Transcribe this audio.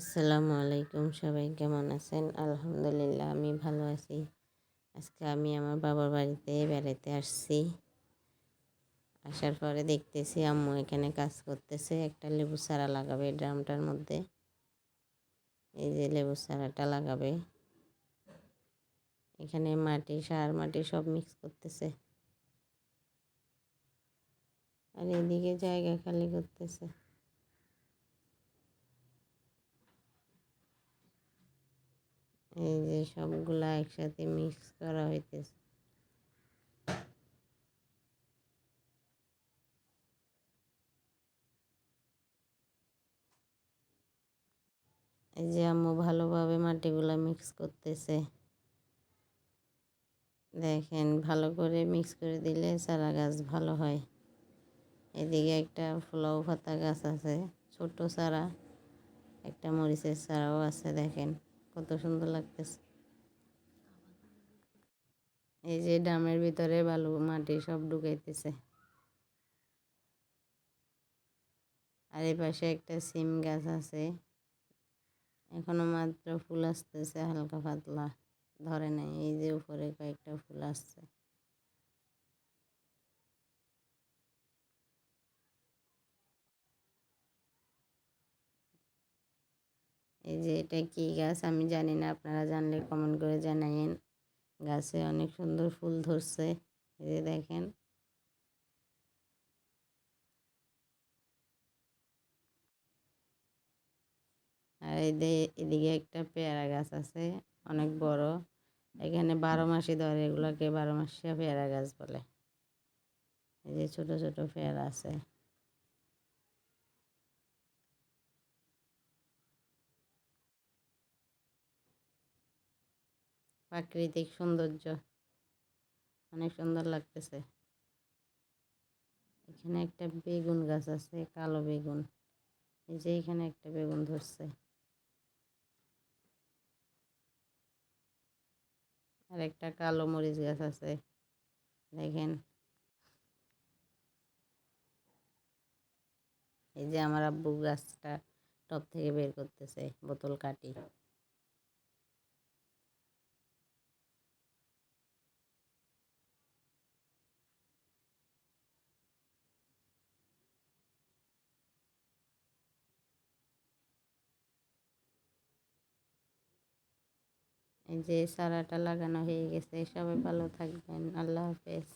আসসালামু আলাইকুম, সবাই কেমন আছেন? আলহামদুলিল্লাহ, আমি ভালো আছি। আজকে আমি আমার বাবার বাড়িতে বেড়াতে আসছি। আসার পরে দেখতেছি আম্মু এখানে কাজ করতেছে, একটা লেবু চারা লাগাবে ড্রামটার মধ্যে। এই যে লেবু চারাটা লাগাবে। এখানে মাটি, সার, মাটি সব মিক্স করতেছে। আর এদিকে জায়গা খালি করতেছে। এই যে সবগুলা একসাথে মিক্স করা হইতেছে। এই যে আম্মু ভালোভাবে মাটিগুলা মিক্স করতেছে। দেখেন, ভালো করে মিক্স করে দিলে চারা গাছ ভালো হয়। এদিকে একটা ফ্লাউ পাতা গাছ আছে, ছোট চারা, একটা মরিচের চারাও আছে, দেখেন। কত সুন্দর লাগতেছে। এই যে ডামের ভিতরে বালু মাটি সব ঢুকাইতেছে। আর এই পাশে একটা সিম গাছ আছে। এখনও মাত্র ফুল আসতেছে, হালকা পাতলা। ধরে নাই, এই যে উপরে কয়েকটা ফুল আসছে। এই যে এটা কি গাছ? আমি জানি না, আপনারা জানলে কমেন্ট করে জানাইন গাছে অনেক সুন্দর ফুল ধরছে, এই যে দেখেন। আর এদিকে একটা পেয়ারা গাছ আছে, অনেক বড়। এখানে বারো মাসি ধরে এগুলোকে বারো মাসিয়া পেয়ারা গাছ বলে। এই যে ছোট ছোট পেয়ারা আছে। প্রাকৃতিক সৌন্দর্য। অনেক সুন্দর লাগতেছে। এখানে একটা বেগুন গাছ আছে, কালো বেগুন। এই যে এখানে একটা বেগুন ধরছে। আর একটা কালো মরিচ গাছ আছে, দেখেন। এই যে আমার আব্বু গাছটা টপ থেকে বের করতেছে, বোতল কাটি। যে সারাটা লাগানো হয়ে গেছে সবাই ভালো থাকবেন আল্লাহ হাফেজ।